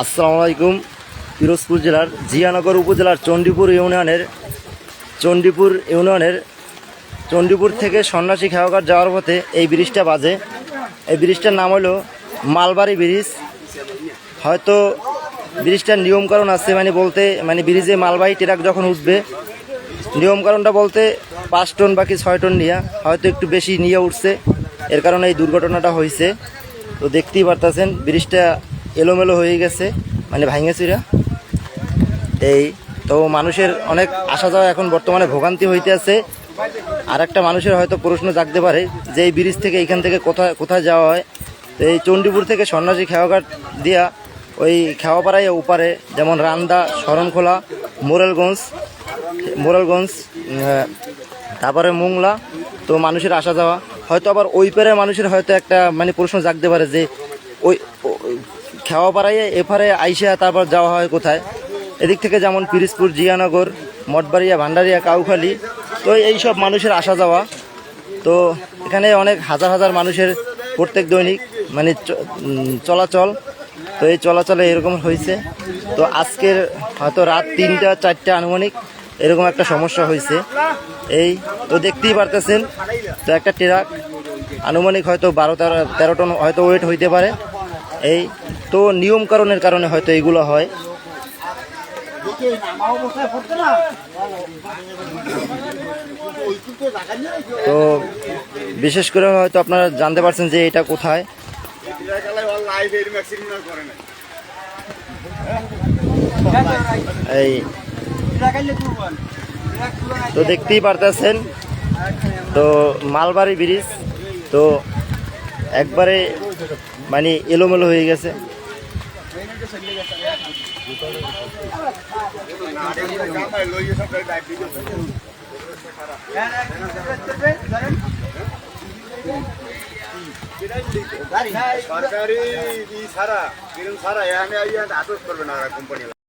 আসসালামু আলাইকুম। পিরোজপুর জেলার জিয়ানগর উপজেলার চণ্ডীপুর ইউনিয়নের চণ্ডীপুর ইউনিয়নের চণ্ডীপুর থেকে সন্ন্যাসী খেয়াঘাট যাওয়ার পথে এই ব্রিজটা বাজে। এই ব্রিজটার নাম হলো মালবাড়ি ব্রিজ। হয়তো ব্রিজটার নিয়মকানুন আছে মানে বলতে মানে ব্রিজে মালবাহী ট্রাক যখন উঠবে, নিয়মকানুনটা বলতে পাঁচ টন বাকি ছয় টন নিয়ে, হয়তো একটু বেশি নিয়ে উঠছে। এর কারণে এই দুর্ঘটনাটা হয়েছে তো দেখতেই পারতেছেন, ব্রিজটা এলোমেলো হয়ে গেছে মানে ভাঙেছিরা এই, তো মানুষের অনেক আসা যাওয়া এখন বর্তমানে ভোগান্তি হইতে আছে। আর একটা মানুষের হয়তো প্রশ্ন জাগতে পারে, যে এই ব্রিজ থেকে এখান থেকে কোথায় কোথায় যাওয়া হয়? তো এই চণ্ডীপুর থেকে সন্ন্যাসী খেয়াঘাট দিয়া ওই খেওয়াপাড়ায় ওপারে, যেমন রান্দা, শরণখোলা, মোরেলগঞ্জ, মোরালগঞ্জ তারপরে মোংলা, তো মানুষের আসা যাওয়া। হয়তো আবার ওই পারে মানুষের হয়তো একটা মানে প্রশ্ন জাগতে পারে যে ওই খেওয়াপাড়ায় এপারে আইসা তারপর যাওয়া হয় কোথায়? এদিক থেকে যেমন পিরিজপুর, জিয়ানগর, মঠবাড়িয়া, ভান্ডারিয়া, কাউখালি, তো এই সব মানুষের আসা যাওয়া। তো এখানে অনেক হাজার হাজার মানুষের প্রত্যেক দৈনিক মানে চলাচল। তো এই চলাচলে এরকম হয়েছে। তো আজকের হয়তো রাত তিনটা, চারটা আনুমানিক এরকম একটা সমস্যা হয়েছে। এই তো দেখতেই পারতেছেন, তো একটা ট্রাক আনুমানিক হয়তো বারো তেরো তেরো টন হয়তো ওয়েট হইতে পারে। এই তো নিয়মকরণের কারণে হয়তো এগুলো হয়। তো বিশেষ করে হয়তো আপনারা জানতে পারছেন যে এটা কোথায়। এই, তো দেখতেই পারতেছেন। তো মালবাড়ি ব্রিজ, তো একবারে মানে এলোমেলো হয়ে গেছে। সরকারি সারা কিরম ছাড়া এখানে আইয়া আটক করবে না কোম্পানি